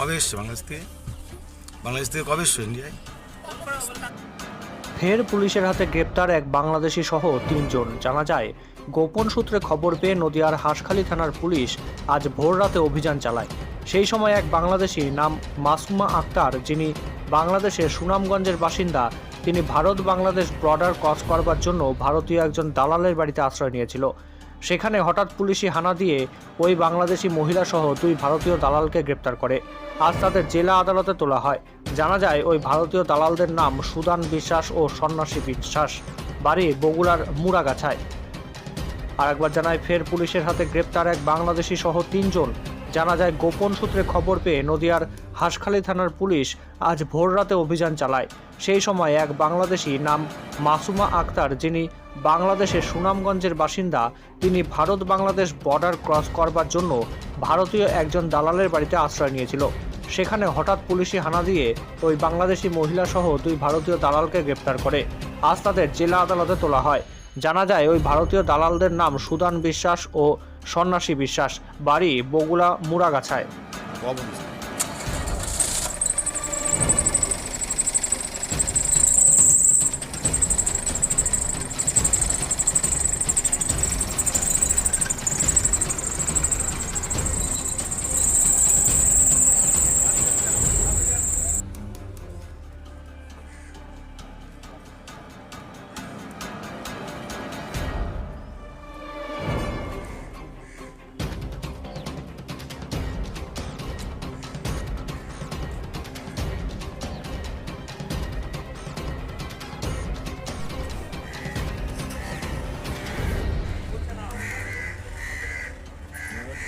কবে এসছে বাংলাদেশ থেকে? বাংলাদেশ থেকে কবে ইন্ডিয়ায়? ফের পুলিশের হাতে গ্রেপ্তার এক বাংলাদেশি সহ তিনজন। জানা যায়, গোপন সূত্রে খবর পেয়ে নদিয়ার হাঁসখালী থানার পুলিশ আজ ভোর রাতে অভিযান চালায়। সেই সময় এক বাংলাদেশি নাম মাসুমা আক্তার, যিনি বাংলাদেশের সুনামগঞ্জের বাসিন্দা, তিনি ভারত বাংলাদেশ বর্ডার ক্রস করবার জন্য ভারতীয় একজন দালালের বাড়িতে আশ্রয় নিয়েছিল। সেখানে হঠাৎ পুলিশি হানা দিয়ে ওই বাংলাদেশি মহিলাসহ দুই ভারতীয় দালালকে গ্রেপ্তার করে। আজ তাদের জেলা আদালতে তোলা হয়। জানা যায়, ওই ভারতীয় দালালদের নাম সুদান বিশ্বাস ও সন্ন্যাসী বিশ্বাস। বাড়ি বগুড়ার মুড়াগাছায়। আরেকবার জানায়, ফের পুলিশের হাতে গ্রেপ্তার এক বাংলাদেশি সহ তিনজন। জানা যায়, গোপন সূত্রে খবর পেয়ে নদিয়ার হাঁসখালী থানার পুলিশ আজ ভোর রাতে অভিযান চালায়। সেই সময় এক বাংলাদেশি নাম মাসুমা আক্তার, যিনি বাংলাদেশের সুনামগঞ্জের বাসিন্দা, তিনি ভারত বাংলাদেশ বর্ডার ক্রস করবার জন্য ভারতীয় একজন দালালের বাড়িতে আশ্রয় নিয়েছিল। সেখানে হঠাৎ পুলিশি হানা দিয়ে ওই বাংলাদেশি মহিলা সহ দুই ভারতীয় দালালকে গ্রেপ্তার করে। আজ তাদের জেলা আদালতে তোলা হয়। জানা যায় ওই ভারতীয় দালালদের নাম সুদান বিশ্বাস ও সন্ন্যাসী বিশ্বাস বাড়ি বগুড়া মুড়াগাছায়।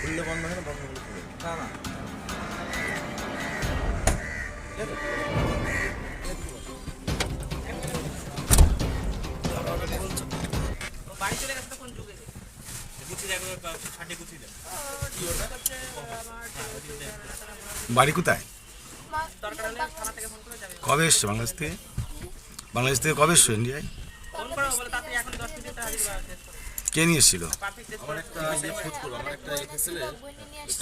খুললে বন্ধ হয় না, বন্ধ খুলে না না। বাড়ি কোথায়? কবে এসছো বাংলাদেশ থেকে? বাংলাদেশ থেকে কবে এসছো ইন্ডিয়ায় কে নিয়ে এসেছিল পারফেক্ট টেস্ট আমার একটা ইয়ে খোঁজ করব আমার একটা এফএসএল এর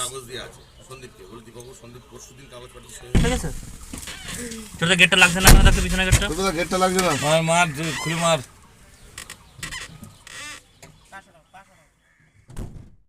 কাগজ দিয়ে আছে সন্দীপকে। বলে দীপবাবু সন্দীপ পরশু দিন কাগজ পাঠিয়েছে ঠিক আছে। তোর গেটটা লাগছে না দেখতে পিছনে গেটটা গেটটা লাগছে না। মার মার খুলে মার।